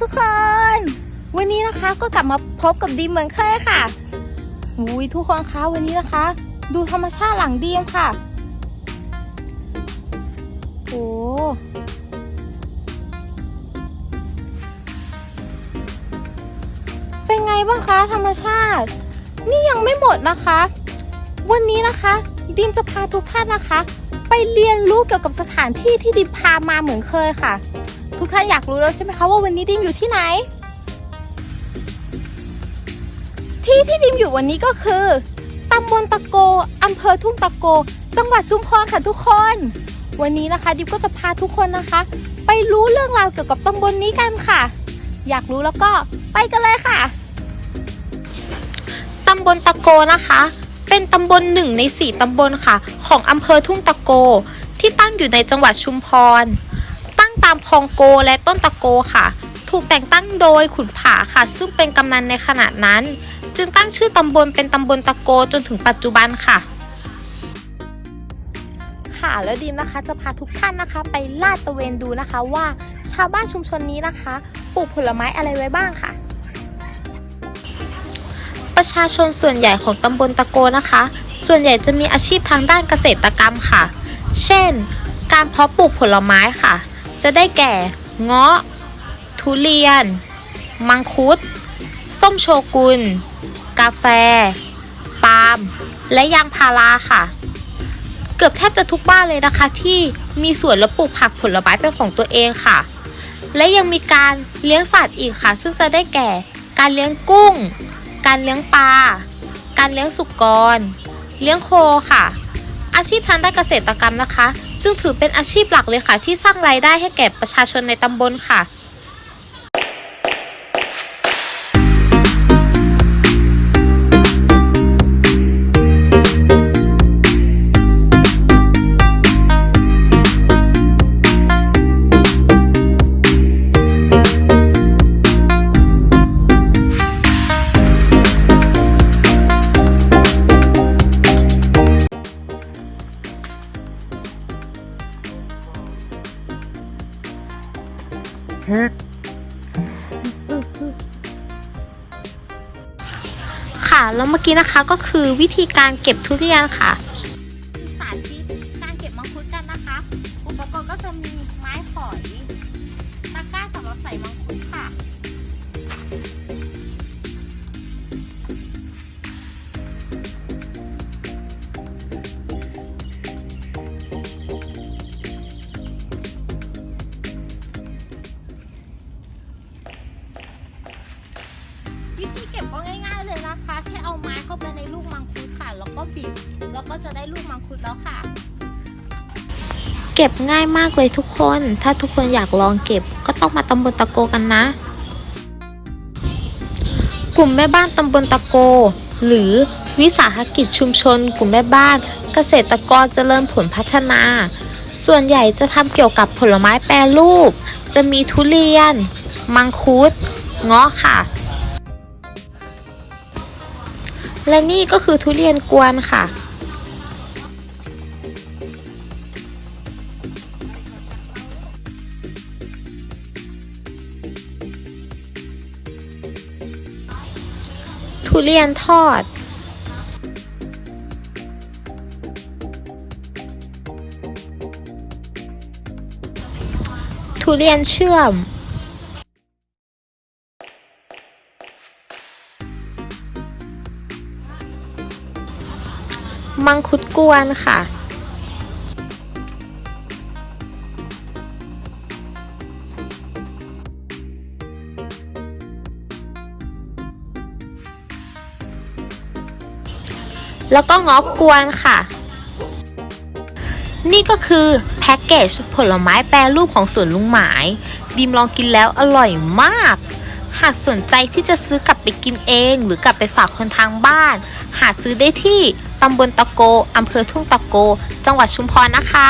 ทุกคน วันนี้นะคะก็กลับมาพบกับดีมเหมือนเคยค่ะอุ้ยทุกคนคะวันนี้นะคะ ดูธรรมชาติหลังดีมค่ะ โอ้เป็นไงบ้างคะธรรมชาติ นี่ยังไม่หมดนะคะ วันนี้นะคะดิมจะพาทุกท่านนะคะ ไปเรียนรู้เกี่ยวกับสถานที่ที่ดิมพามาเหมือนเคยค่ะ ทุกท่านอยากรู้แล้วใช่ไหมคะว่าวันนี้ดิมอยู่ที่ไหน ที่ที่ดิมอยู่วันนี้ก็คือตำบลตะโกอำเภอทุ่งตะโก จังหวัดชุมพรค่ะทุกคน วันนี้นะคะ ดิมก็จะพาทุกคนนะคะ ไปรู้เรื่องราวเกี่ยวกับตำบลนี้กันค่ะ อยากรู้แล้วก็ไปกันเลยค่ะตำบลตะโกนะคะ เป็นตำบลหนึ่งในสี่ตำบลค่ะ ของอำเภอทุ่งตะโก ที่ตั้งอยู่ในจังหวัดชุมพรามคลองโกและต้นตะโกค่ะ ถูกแต่งตั้งโดยขุนผาค่ะ ซึ่งเป็นกำนันในขณะนั้น จึงตั้งชื่อตำบลเป็นตำบลตะโกจนถึงปัจจุบันค่ะ ค่ะแล้วดีมนะคะ จะพาทุกท่านนะคะ ไปลาดตระเวนดูนะคะว่าชาวบ้านชุมชนนี้นะคะปลูกผลไม้อะไรไว้บ้างค่ะ ประชาชนส่วนใหญ่ของตำบลตะโกนะคะ ส่วนใหญ่จะมีอาชีพทางด้านเกษตรกรรมค่ะ เช่น การเพาะปลูกผลไม้ค่ะ จะได้แก่เงาะ ทุเรียน มังคุด ส้มโชกุน กาแฟ ปาล์ม และยางพาราค่ะ เกือบแทบจะทุกบ้านเลยนะคะ ที่มีสวนและปลูกผักผลไม้เป็นของตัวเองค่ะ และยังมีการเลี้ยงสัตว์อีกค่ะ ซึ่งจะได้แก่ การเลี้ยงกุ้ง การเลี้ยงปลา การเลี้ยงสุกร เลี้ยงโคค่ะ อาชีพทางด้านเกษตรกรรมนะคะ จึงถือเป็นอาชีพหลักเลยค่ะ ที่สร้างรายได้ให้แก่ประชาชนในตำบลค่ะ ค่ะ แล้วเมื่อกี้นะคะก็คือวิธีการเก็บทุเรียนค่ะ ก็บีบแล้วก็จะได้ลูกมังคุดแล้วค่ะ เก็บง่ายมากเลยทุกคน ถ้าทุกคนอยากลองเก็บ ก็ต้องมาตำบลตะโกกันนะ กลุ่มแม่บ้านตำบลตะโก หรือวิสาหกิจชุมชน กลุ่มแม่บ้าน เกษตรกรเจริญผลพัฒนา ส่วนใหญ่จะทำเกี่ยวกับผลไม้แปรรูป จะมีทุเรียน มังคุดเงาะค่ะ และนี่ก็คือทุเรียนกวนค่ะ ทุเรียนทอดทุเรียนเชื่อม มังคุดกวนค่ะแล้วก็งอกกวนค่ะ นี่ก็คือแพ็กเกจผลไม้แปรรูปของสวนลุงหมาย ดิมลองกินแล้วอร่อยมาก หากสนใจที่จะซื้อกลับไปกินเอง หรือกลับไปฝากคนทางบ้าน หาซื้อได้ที่ ตำบลตะโก อำเภอทุ่งตะโก จังหวัดชุมพรนะคะ